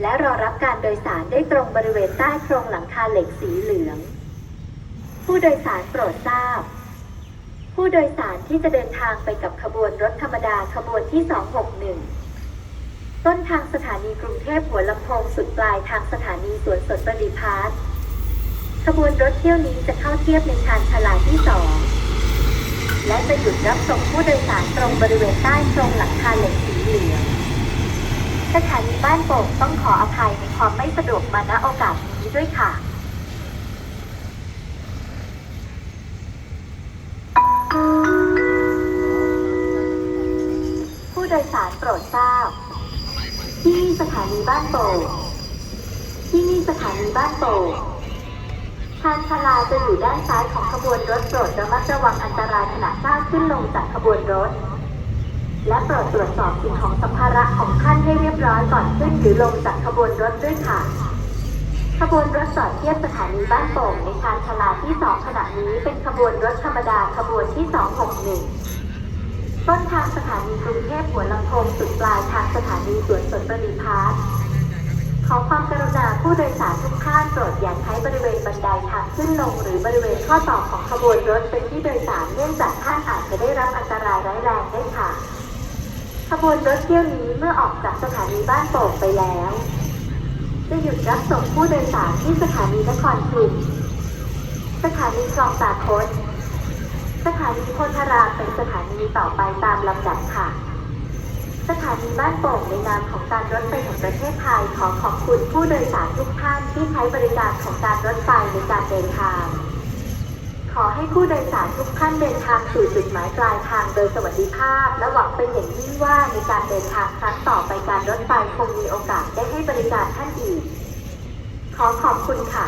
และรอรับการโดยสารได้ตรงบริเวณใต้โครงหลังคาเหล็กสีเหลือง ผู้โดยสารโปรดทราบ ผู้โดยสารที่จะเดินทางไปกับขบวนรถธรรมดาขบวนที่ 261 ต้นทางสถานีกรุงเทพหัวลำโพงสุดปลายทางสถานีสวนสนประดิพาร์คขบวนรถเที่ยวนี้จะเข้าเทียบในชานชาลาที่ 2 และจะหยุดรับส่งผู้โดยสารตรงบริเวณใต้โครงหลังคาเหล็ก สถานีบ้านโป่งต้องขออภัยในความไม่สะดวกมาณโอกาสนี้ด้วยค่ะ ผู้โดยสารโปรดทราบ ที่นี่สถานีบ้านโป่งที่นี่สถานีบ้านโป่งชานชลาจะอยู่ด้านซ้ายของขบวนรถโปรดระมัดระวังอันตรายขณะก้าวขึ้นลงจากขบวนรถ และโปรดตรวจสอบสิ่งของสัมภาระของท่านให้เรียบร้อยก่อนขึ้นหรือลงจากขบวนรถด้วยค่ะ ขบวนรถจอดเทียบสถานีบ้านโป่งในชานชาลาที่ 2 ขณะนี้เป็นขบวนรถธรรมดาขบวนที่ 261 ต้นทางสถานีกรุงเทพหัวลำโพงสุดปลายทางสถานีสวนสนประดิพาร์คขอความกรุณาผู้โดยสารทุกท่านโปรดอย่าใช้บริเวณบันไดทางขึ้นลง หรือบริเวณข้อต่อของขบวนรถเป็นที่โดยสารเนื่องจากท่านอาจจะได้รับอันตรายร้ายแรงได้ค่ะ ขบวนรถเที่ยวนี้เมื่อออกจากสถานีบ้านโป่งไปแล้ว จะหยุดรับส่งผู้โดยสารที่สถานีนครชุมสถานีคลองตาคดสถานีโพธารามเป็นสถานีต่อไปตามลำดับค่ะ สถานีบ้านโป่งในนามของการรถไฟแห่งประเทศไทยขอขอบคุณผู้โดยสารทุกท่านที่ใช้บริการของการรถไฟในการเดินทาง ให้ผู้โดยสารทุกท่านเดินทางสู่จุดหมายปลายทางโดยสวัสดิภาพ และหวังเป็นอย่างยิ่งว่าในการเดินทางครั้งต่อไปการรถไฟคงมีโอกาสได้ให้บริการท่านอีก ขอขอบคุณค่ะ